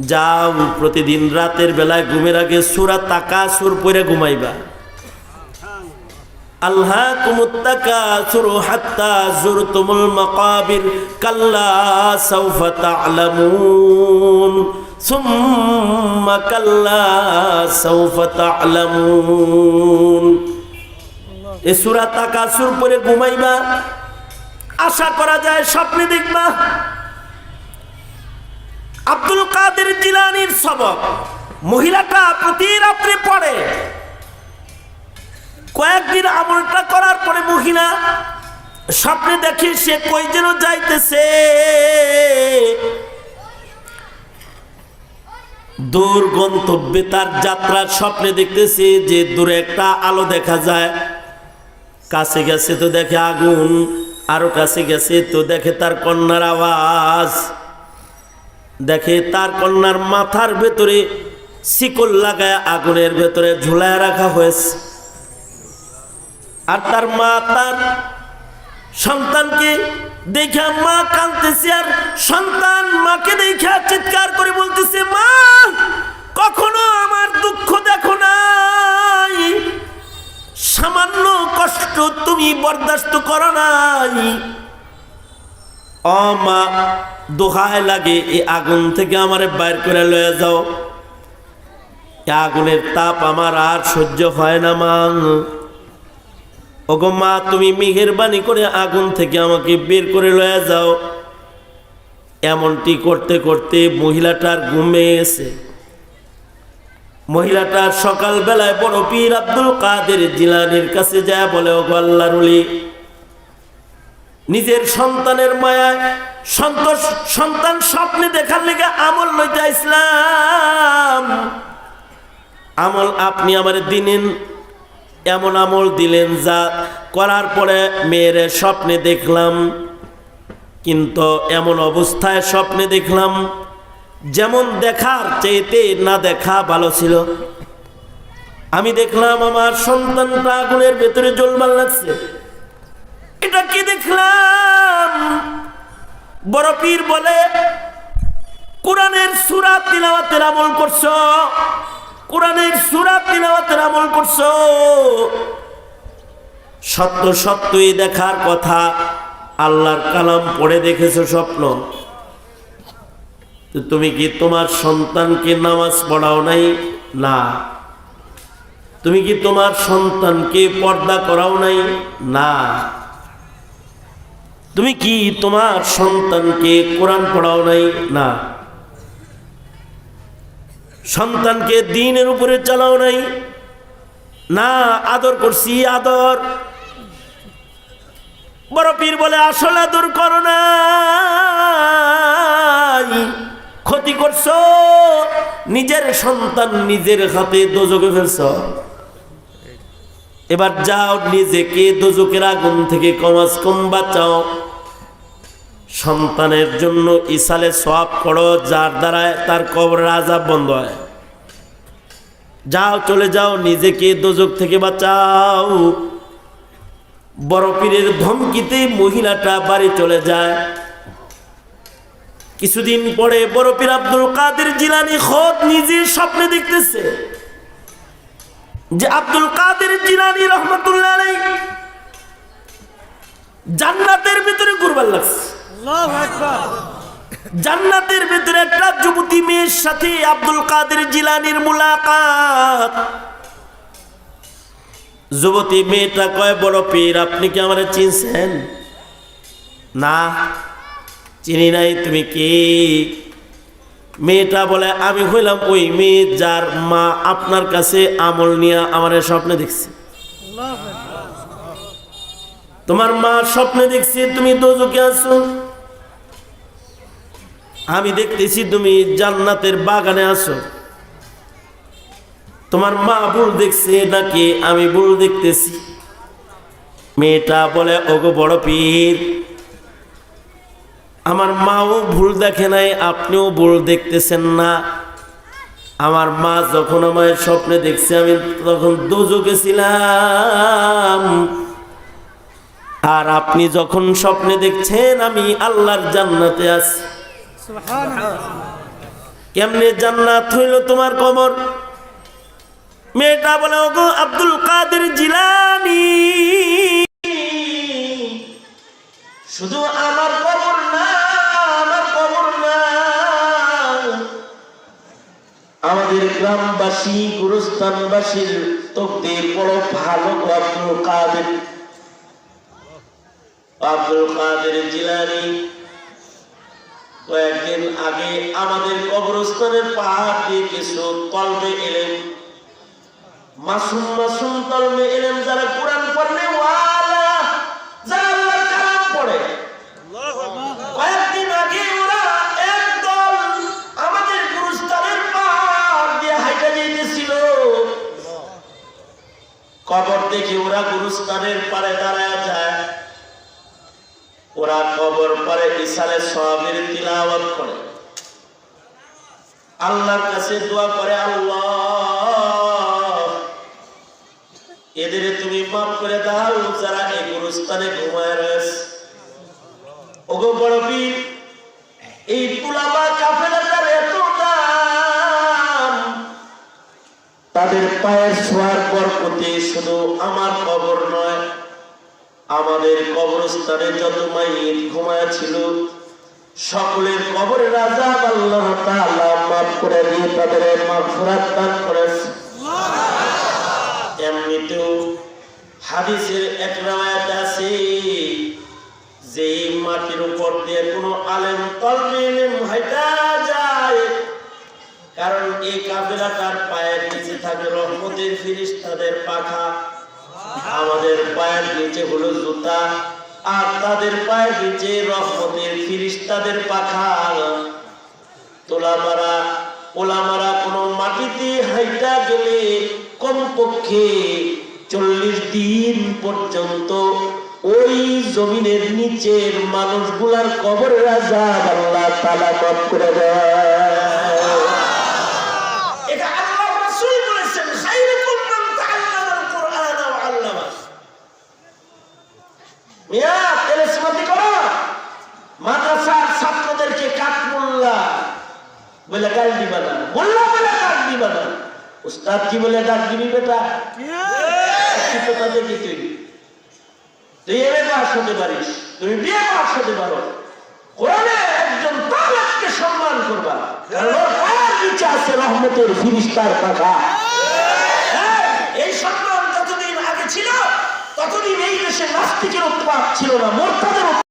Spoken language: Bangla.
যাও প্রতিদিন রাতের বেলায় ঘুমের আগে সুরা তাকা সুর পরে ঘুমাইবা আল্লাহ কাল্লা এ সুরা সুর পরে ঘুমাইবা। আশা করা যায় স্বপ্নে দেখবা। আব্দুল কাদের জিলানির সবক। মহিলাটা প্রতি রাত্রে পড়ে। কয়েকদিন আমলটা করার পরে মহিলা স্বপ্নে দেখে সে কই যেন যাইতেছে। দূর গন্তব্যে তার যাত্রার স্বপ্নে দেখতেছে যে দূরে একটা আলো দেখা যায়। কাছে গেছে তো দেখে আগুন, আরও কাছে গেছে তো দেখে তার কন্যার আওয়াজ। দেখে তার কন্যার মাথার ভেতরে শিকল লাগায় আগুনের ভেতরে ঝুলায় রাখা হয়েছে। আর তার মা তার সন্তানকে দেখে মা কাঁদতেছে আর সন্তান মাকে দেখে চিৎকার করে বলতেছে, মা, কখনো আমার দুঃখ দেখো নাই। সামান্য কষ্ট তুমি বরদাস্ত করো নাই। ও মা দোহায় লাগে, এই আগুন থেকে আমারে বাইর করে লয়ে যাও। আগুনের তাপ আমার আর সহ্য হয় না, মা। ওগো মা, তুমি মেহেরবানি করে আগুন থেকে আমাকে বের করে লয়ে যাও। এমনটি করতে করতে মহিলাটার ঘুমে এসে মহিলাটা সকালবেলায় বড় পীর আব্দুল কাদের জিলানির কাছে যায় বলে ও আল্লাহরুলি নিজের সন্তানের মায়ায় সন্তোষ, সন্তান স্বপ্নে দেখার লেগে আমল লইতে ইসলাম আমল আপনি আমার দিনেন, এমন আমল দিলেন যা করার পরে মেয়ের স্বপ্নে দেখলাম। কিন্তু এমন অবস্থায় স্বপ্নে দেখলাম, যেমন দেখার চাইতে না দেখা ভালো ছিল। আমি দেখলাম আমার সন্তানটা আগুনের ভেতরে জ্বলবার লাগছে। এটা কি দেখলাম? বড় পীর বলে, কোরআনের সুরা তিলাওয়াতের আমল করছ? কোরআনের সুরা তিলাওয়াতের আমল করছ? সত্য সত্যই দেখার কথা, আল্লাহর কালাম পড়ে দেখেছ স্বপ্ন? তুমি কি তোমার সন্তানকে নামাজ পড়াও নাই? না। তুমি কি তোমার সন্তানকে পর্দা করাও নাই? না। তুমি কি তোমার সন্তানকে কোরআন পড়াও নাই? না। সন্তানকে দিনের উপরে চালাও নাই? না, আদর করছি, আদর। বড় পীর বলে, আসল আদর করো নাই। ক্ষতি করছ। নিজের সন্তান নিজের হাতে দোজকে ফেলছ। এবার যাও নিজেকে দোজকের আগুন থেকে কমাস কম বাঁচাও। সন্তানের জন্য ইসালে সব করো, যার দ্বারা তার কবর আজাব বন্ধ হয়। যাও, চলে যাও, নিজেকে দোজক থেকে বাঁচাও। বড় পীরের ধমকিতে মহিলাটা বাড়ি চলে যায়। কিছুদিন পরে বড় পীর আব্দুল কাদের জিলানি খোদ নিজের স্বপ্নে দেখতেছে যে আব্দুল কাদের জিলানি রহমতুল্লাহ জান্নাতের ভিতরে ঘুরবার লাগছে। জান্নাতের ভিতরে একটা যুবতী মেয়ের সাথে আব্দুল কাদের জিলানির মুলাকাত। যুবতী মেয়েটা কয় বড় পীর আপনি কি আমার চিনছেন? না। চিনি নাই তুমি কি? মেয়েটা বলে আমি হইলাম ওই মেয়ে যার মা আপনার কাছে আমল নিয়ে আমার স্বপ্নে দেখছি। তোমার মা স্বপ্নে দেখছি তুমি দোজকে আছো? আমি দেখতেছি তুমি জান্নাতের বাগানে আসো তোমার মা ভুল দেখছে নাকি আমি ভুল দেখতেছি? মেয়েটা বলে, ওগো বড় পীর, আমার মাও ভুল দেখে নাই, আপনিও ভুল দেখতেছেন না। আমার মা যখন আমার স্বপ্নে দেখছে, আমি তখন দুজকে ছিলাম। আর আপনি যখন স্বপ্নে দেখছেন, আমি আল্লাহর জান্নাতে আছি। কেমনে জান্নাত হইল তোমার কবর? মেয়েটা বলে, ওগো আব্দুল কাদের জিলানি। শুধু আমার কবর না, আমার কবর না। আমাদের গ্রামবাসী, গুরুস্থানবাসীর তকদির বড় ভালো আব্দুল কাদের। আব্দুল কাদের জিলানি। কয়েকদিন আগে আমাদের কবরস্থানের পাহাড় দিয়ে কিছু তলবে এলেন। মাসুম মাসুম তলবে এলেন যারা কোরআন পড়লে ওয়ালা যারা আল্লাহর কালাম পড়ে। কয়েকদিন আগে ওরা একদল আমাদের গুরুস্থানের পাহাড় দিয়ে হাইটা যেতেছিল কবর দেখে ওরা গুরুস্থানের পারে ওরা কবর পরে ইসালে সবের তিলাওয়াত করে। আল্লাহর কাছে দোয়া করে, আল্লাহ, এদের তুমি মাফ করে দাও, যারা এই গুরুস্থানে ঘুমায় রয়েছে। ওগো বড় বীর এই তুলাবা কাফেলাটার এত দাম, তাদের পায়ের ছোঁয়ার বরকতে শুধু আমার কবর নয় আমাদের কবরস্থানে যত মাইয়ের ঘুমায় ছিল সকলের কবরের রাজা আল্লাহ তাআলা মাফ করে দিয়ে তাদের মাগফিরাত দান করেছে। এমনিতেও হাদিসের এক আছে মাটির উপর দিয়ে কোনো আলেম তলবে এলেম হাইটা যায়। কারণ এই কাফেলাটার পায়ের নিচে থাকে, রহমতের ফিরিস্তাদের পাখা। আমাদের পায়ের নিচে হলো জুতা, আর তাদের পায়ের নিচে রহমতের ফিরিস্তাদের পাখা তোলামারা, ওলামারা কোনো মাটিতে হাইটা গেলে কমপক্ষে চল্লিশ দিন পর্যন্ত ওই জমিনের নিচের মানুষগুলার কবরের আজাব আল্লাহ তালা মাফ করে দেয় মিয়া তেলেসমাতি করো। মাদ্রাসার ছাত্রদেরকে কাঠমোল্লা বলে গাল দিবা না মোল্লা বলে ডাক দিবা না উস্তাদ কি বলে ডাক দিবি বেটা কথা দেখি তুই? তুই পাস হতে পারিস। তুমি বিয়ে পাস হতে পারো। কোরআনে একজন তালাককে সম্মান করবা। কারণ পায়ের নিচে আছে রহমতের ফিরিস্তার পাখা হ্যাঁ, এই ততদিন এই দেশে নাস্তিকের উৎপাদ ছিল না মোর্তাদের